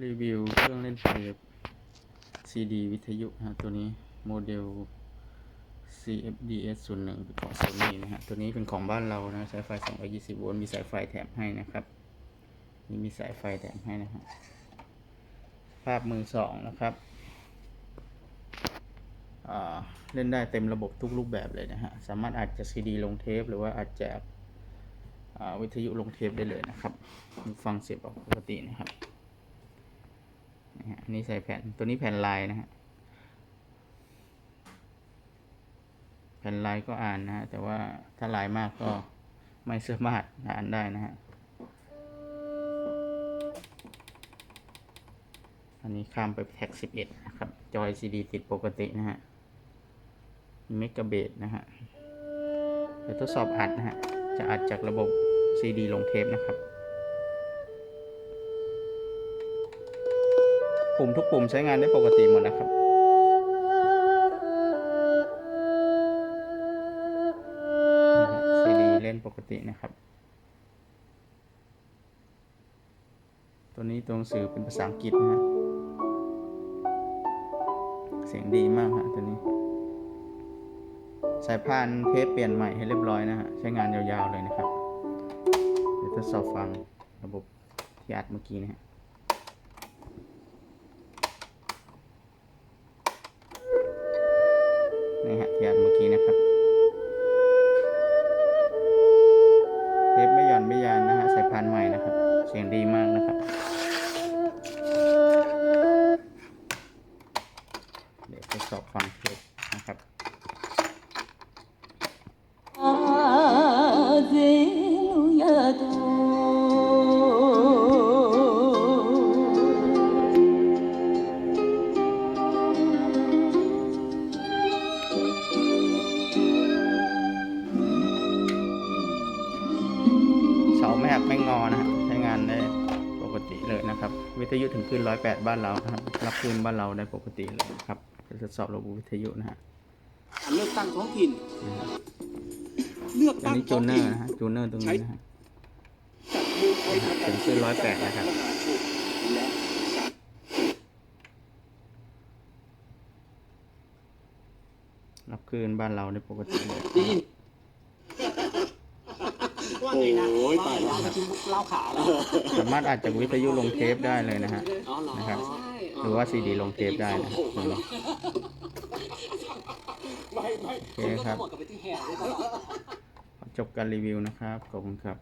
รีวิวเครื่องเล่นเทป CD วิทยุนะฮะตัวนี้โมเดล CFDS 0 1เป็นของโซนี่นะฮะ ตัวนี้เป็นของบ้านเรานะใช้ไฟ 220 โวลต์ มีสายไฟแถมให้นะครับ นี่มีสายไฟแถมให้นะฮะ ภาพมือสองนะครับเล่นได้เต็มระบบทุกรูปแบบเลยนะฮะ สามารถอาจจะ CD ลงเทป หรือว่าอาจจะวิทยุลงเทปได้เลยนะครับ ฟังเสียบออกปกตินะครับ นะฮะอันนี้ใส่แผ่นตัวนี้แผ่นลายนะฮะแผ่นลายก็อ่านนะฮะแต่ว่าถ้าลายมากก็ไม่สามารถอ่านได้นะฮะอันนี้ข้ามไปแท็ก 11 นะครับ จอย CD ติดปกตินะฮะเมกะเบตนะฮะเดี๋ยวทดสอบอัดนะฮะ จะอัดจากระบบ CD ลงเทปนะครับ ปุ่มทุกปุ่มใช้งานได้ปกติหมดนะครับ ซีดีเล่นปกตินะครับ ตัวนี้ตัวหนังสือเป็นภาษาอังกฤษนะฮะ เสียงดีมากฮะตัวนี้ สายพานเทปเปลี่ยนใหม่ให้เรียบร้อยนะฮะ ใช้งานยาวๆเลยนะครับ เดี๋ยวทดสอบฟังระบบที่อัดเมื่อกี้นะฮะ นี่ฮะที่อัดเมื่อกี้นะครับเทปไม่หย่อนไม่ยานนะฮะสายพานใหม่นะครับ เสียงดีมากนะครับ เดี๋ยวทดสอบฟัง ไม่หักไม่งอนะฮะใช้งานได้ปกติเลยนะครับ วิทยุถึงคลื่น108 บ้านเรานะครับรับคลื่นบ้านเราได้ปกติเลยครับจะทดสอบระบบวิทยุนะฮะการเลือกตั้งท้องถิ่นเลือกอันตั้งนี้จูท้องเนอถิ่นร์นะฮะจูเนอร์ตรงนี้นะฮะจัดมือไทยทำถึงขึ้น108 นะครับและรับคลื่นบ้านเราได้ปกติเลย ได้ยิน ว่าไงนะ โอ้ยว่าตายไงแล้วนะกินเหล้าขาวแล้วสามารถอัดจากวิทยุลงเทปได้เลยนะฮะอ๋อเหรอนะครับใช่หรือว่าซีดีลงเทปได้นะโอ้โหนี่ไม่ไม่โอเคครับผมก็ขโมยกลับไปที่แห่ด้วยตลอดจบการรีวิวนะครับ ขอบคุณครับ